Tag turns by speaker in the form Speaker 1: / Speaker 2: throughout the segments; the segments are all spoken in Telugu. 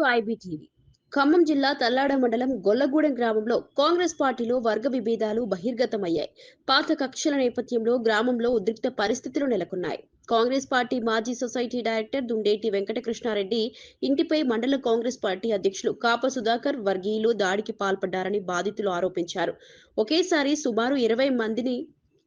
Speaker 1: To IBTV. ఖమ్మం జిల్లా తల్లాడ మండలం గొల్లగూడెం గ్రామంలో కాంగ్రెస్ పార్టీలో వర్గ విభేదాలు బహిర్గతమయ్యాయి. పాత కక్షల నేపథ్యంలో గ్రామంలో ఉద్రిక్త పరిస్థితులు నెలకొన్నాయి. కాంగ్రెస్ పార్టీ మాజీ సొసైటీ డైరెక్టర్ దుండేటి వెంకటకృష్ణారెడ్డి ఇంటిపై మండల కాంగ్రెస్ పార్టీ అధ్యక్షులు కాప సుధాకర్ వర్గీయులు దాడికి పాల్పడ్డారని బాధితులు ఆరోపించారు. ఒకేసారి సుమారు ఇరవై మందిని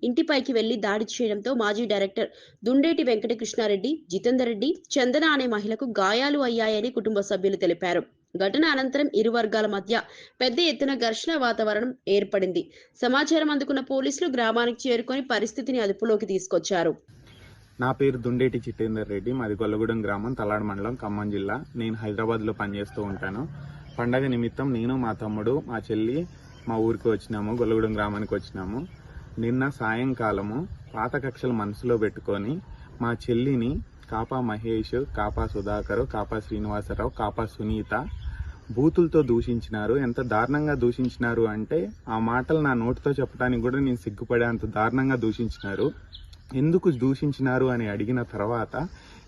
Speaker 1: ఇంటిపైకి వెళ్ళి దాడి చేయడంతో మాజీ డైరెక్టర్ దుండేటి వెంకటకృష్ణారెడ్డి జితేందర్ రెడ్డి చందన అనే మహిళకు గాయాలు అయ్యాయని కుటుంబ సభ్యులు తెలిపారు. ఘటన అనంతరం ఇరు వర్గాల మధ్య పెద్ద ఎత్తున ఘర్షణ వాతావరణం ఏర్పడింది. సమాచారం అందుకున్న పోలీసులు గ్రామానికి చేరుకొని పరిస్థితిని అదుపులోకి తీసుకొచ్చారు.
Speaker 2: నా పేరు దుండేటి చిట్టేందర్ రెడ్డి. మాది గొల్లగూడెం గ్రామం తలాడు మండలం ఖమ్మం జిల్లా. నేను హైదరాబాద్లో పనిచేస్తూ ఉంటాను. పండగ నిమిత్తం నేను మా తమ్ముడు మా చెల్లి మా ఊరికి వచ్చినాము గొల్లగూడెం గ్రామానికి వచ్చినాము. నిన్న సాయంకాలము పాత కక్షలు మనసులో పెట్టుకొని మా చెల్లిని కాపా మహేష్ కాపా సుధాకర్ కాపా శ్రీనివాసరావు కాపా సునీత బూతులతో దూషించినారు. ఎంత దారుణంగా దూషించినారు అంటే ఆ మాటలు నా నోటితో చెప్పడానికి కూడా నేను సిగ్గుపడే అంత దారుణంగా దూషించినారు. ఎందుకు దూషించినారు అని అడిగిన తర్వాత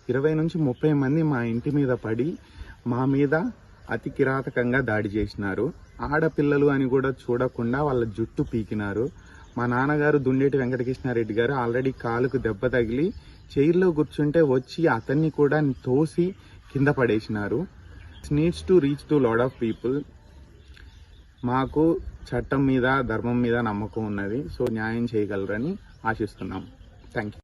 Speaker 2: ఇరవై నుంచి ముప్పై మంది మా ఇంటి మీద పడి మా మీద అతి కిరాతకంగా దాడి చేసినారు. ఆడపిల్లలు అని కూడా చూడకుండా వాళ్ళ జుట్టు పీకినారు. మా నాన్నగారు దుండేటి వెంకటకృష్ణారెడ్డి గారు ఆల్రెడీ కాలుకు దెబ్బ తగిలి చైర్లో కూర్చుంటే వచ్చి అతన్ని కూడా తోసి కింద పడేసినారు. Needs to reach to lot of people మాకు చట్టం మీద ధర్మం మీద నమ్మకం ఉన్నది. సో న్యాయం చేయగలరని ఆశిస్తున్నాం. Thank you